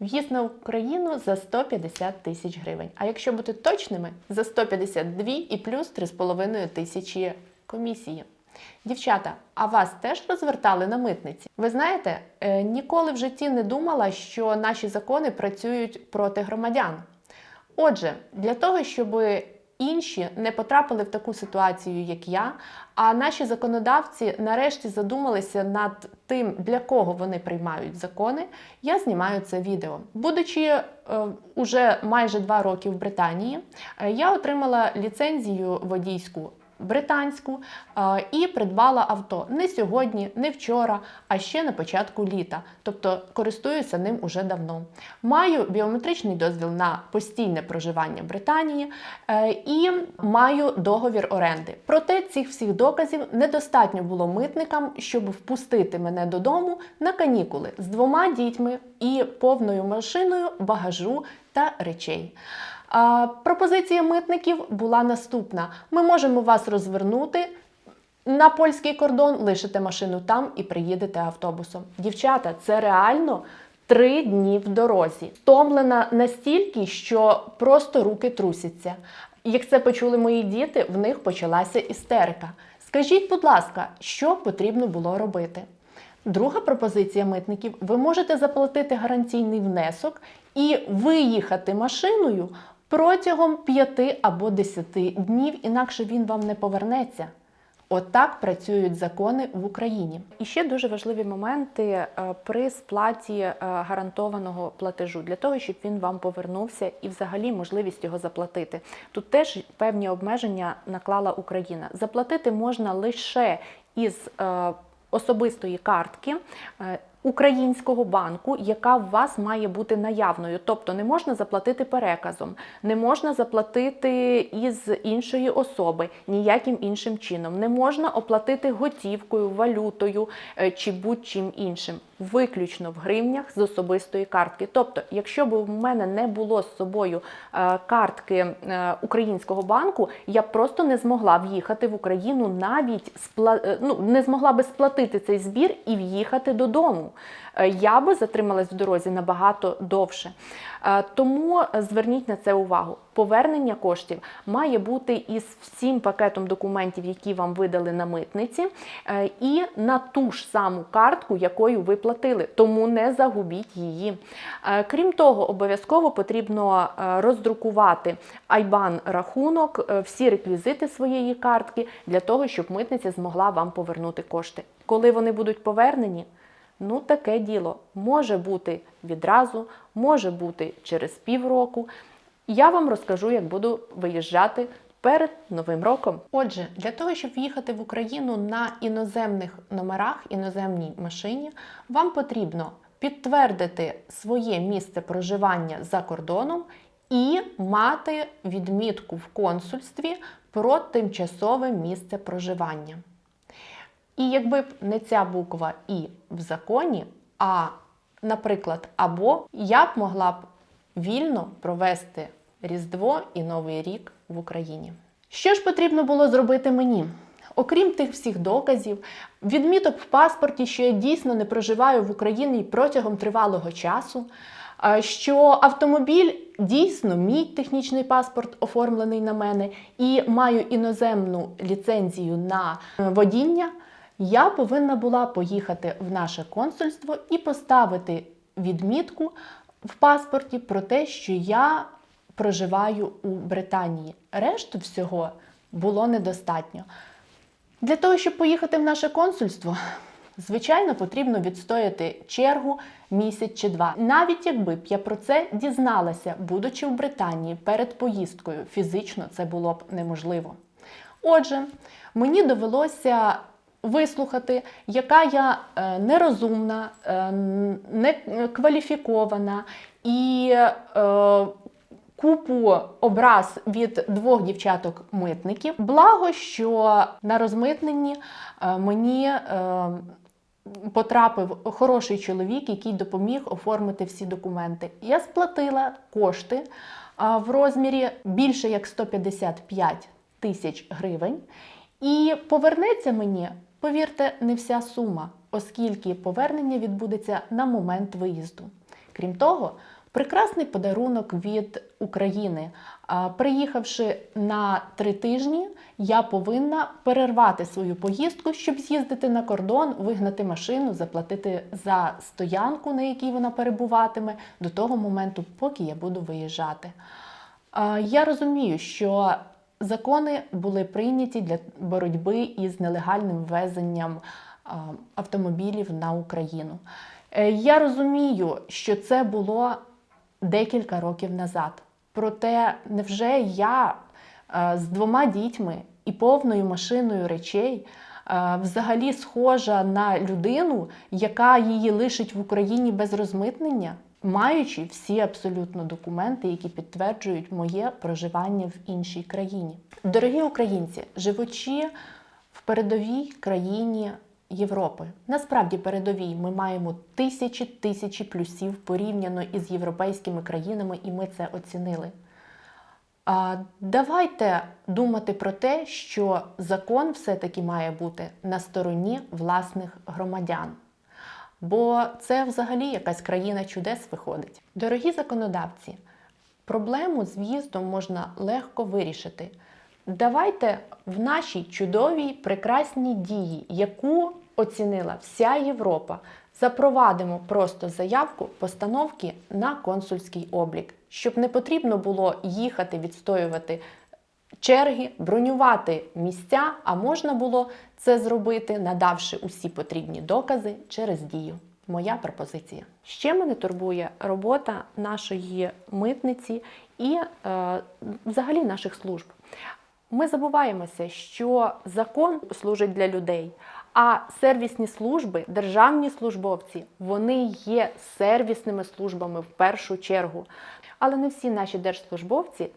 В'їзд на Україну за 150 тисяч гривень. А якщо бути точними, за 152 і плюс 3,5 тисячі комісії. Дівчата, а вас теж розвертали на митниці? Ви знаєте, е, ніколи в житті не думала, що наші закони працюють проти громадян. Отже, для того, щоб інші не потрапили в таку ситуацію, як я, а наші законодавці нарешті задумалися над тим, для кого вони приймають закони, я знімаю це відео. Будучи е, уже майже два роки в Британії, е, я отримала ліцензію водійську. Британську і придбала авто не сьогодні, не вчора, а ще на початку літа. Тобто користуюся ним уже давно. Маю біометричний дозвіл на постійне проживання в Британії е, і маю договір оренди. Проте цих всіх доказів недостатньо було митникам, щоб впустити мене додому на канікули з двома дітьми і повною машиною багажу та речей. Пропозиція митників була наступна: ми можемо вас розвернути. На польський кордон лишите машину там і приїдете автобусом. Дівчата, це реально три дні в дорозі. Втомлена настільки, що просто руки трусяться. Як це почули мої діти, в них почалася істерика. Скажіть, будь ласка, що потрібно було робити? Друга пропозиція митників: ви можете заплатити гарантійний внесок і виїхати машиною протягом 5 або 10 днів, інакше він вам не повернеться. Отак працюють закони в Україні. І ще дуже важливі моменти е, при сплаті е, гарантованого платежу для того, щоб він вам повернувся і взагалі можливість його заплатити. Тут теж певні обмеження наклала Україна. Заплатити можна лише із е, особистої картки. Українського банку, яка в вас має бути наявною, тобто не можна заплатити переказом, не можна заплатити із іншої особи ніяким іншим чином, не можна оплатити готівкою, валютою е, чи будь-чим іншим, виключно в гривнях з особистої картки. Тобто, якщо б у мене не було з собою е, картки е, українського банку, я б просто не змогла в'їхати в Україну навіть ну, не змогла би сплатити цей збір і в'їхати додому. Е, Я би затрималась в дорозі набагато довше. Е, Тому зверніть на це увагу. Повернення коштів має бути із всім пакетом документів, які вам видали на митниці, е, і на ту ж саму картку, якою ви платили. Тому не загубіть її. Крім того, обов'язково потрібно роздрукувати IBAN рахунок, всі реквізити своєї картки для того, щоб митниця змогла вам повернути кошти. Коли вони будуть повернені, Ну, таке діло може бути відразу, може бути через півроку. Я вам розкажу, як буду виїжджати перед Новим роком. Отже, для того, щоб в'їхати в Україну на іноземних номерах, іноземній машині, вам потрібно підтвердити своє місце проживання за кордоном і мати відмітку в консульстві про тимчасове місце проживання. І якби б не ця буква І в законі, а, наприклад, або я б могла б вільно провести Різдво і Новий рік в Україні. Що ж потрібно було зробити мені? Окрім тих всіх доказів, відміток в паспорті, що я дійсно не проживаю в Україні протягом тривалого часу, що автомобіль дійсно мій технічний паспорт оформлений на мене і маю іноземну ліцензію на е, водіння, я повинна була поїхати в наше консульство і поставити відмітку в паспорті про те, що я проживаю у Британії. Решту всього було недостатньо. Для того, щоб поїхати в наше консульство, звичайно, потрібно відстояти чергу місяць чи два. Навіть якби б я про це дізналася, будучи в Британії перед поїздкою, фізично це було б неможливо. Отже, мені довелося вислухати, яка я е, нерозумна, е, не кваліфікована і е, купу образ від двох дівчаток-митників. Благо, що на розмитненні мені потрапив хороший чоловік, який допоміг оформити всі документи. Я сплатила кошти в розмірі більше як 155 тисяч гривень. І повернеться мені, повірте, не вся сума, оскільки повернення відбудеться на момент виїзду. Крім того, Прекрасний подарунок від України. Приїхавши на три тижні, я повинна перервати свою поїздку, щоб з'їздити на кордон, вигнати машину, заплатити за стоянку, на якій вона перебуватиме, до того моменту, поки я буду виїжджати. Я розумію, що закони були прийняті для боротьби із нелегальним ввезенням автомобілів на Україну. Е, Я розумію, що це було декілька років назад. Проте, невже я е, з двома дітьми і повною машиною речей е, взагалі схожа на людину, яка її лишить в Україні без розмитнення, маючи всі абсолютно документи, які підтверджують моє проживання в іншій країні? Дорогі українці, живучи в передовій країні Європи. Насправді передовій ми маємо тисячі тисячі плюсів порівняно із європейськими країнами, і ми це оцінили. А, давайте думати про те, що закон все-таки має бути на стороні власних громадян. Бо це взагалі якась країна чудес виходить. Дорогі законодавці, проблему з в'їздом можна легко вирішити. Давайте в нашій чудовій прекрасній дії, яку оцінила вся Європа, запровадимо просто заявку постановки на консульський облік, щоб не потрібно було їхати відстоювати черги, бронювати місця, а можна було це зробити, надавши усі потрібні докази через дію. Моя пропозиція. Ще мене турбує робота нашої митниці і е, взагалі наших служб. Ми забуваємося, що закон служить для людей, а сервісні служби, державні службовці, вони є сервісними службами в першу чергу. Але не всі наші держслужбовці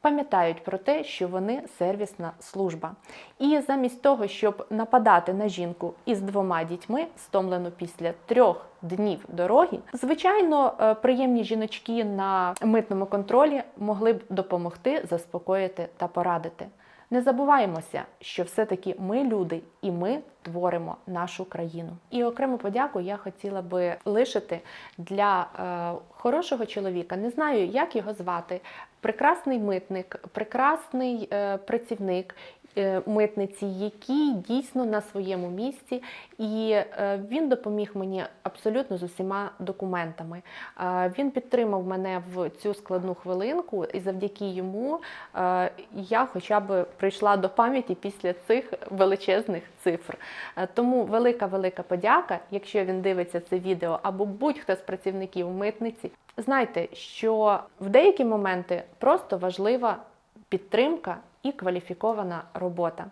пам'ятають про те, що вони сервісна служба. І замість того, щоб нападати на жінку із двома дітьми, стомлену після трьох днів дороги, звичайно, е, приємні жіночки на митному контролі могли б допомогти, заспокоїти та порадити. Не забуваємося, що все-таки ми люди і ми творимо нашу країну. І окрему подяку я хотіла би лишити для е, хорошого чоловіка. Не знаю, як його звати. Прекрасний митник, прекрасний е, працівник. Е, Митниці, який дійсно на своєму місці, і е, він допоміг мені абсолютно з усіма документами. Е, Він підтримав мене в цю складну хвилинку, і завдяки йому я хоча б прийшла до пам'яті після цих величезних цифр. Тому велика велика подяка, якщо він дивиться це відео, або будь-хто з працівників митниці. Знайте, що в деякі моменти просто важлива підтримка і кваліфікована робота.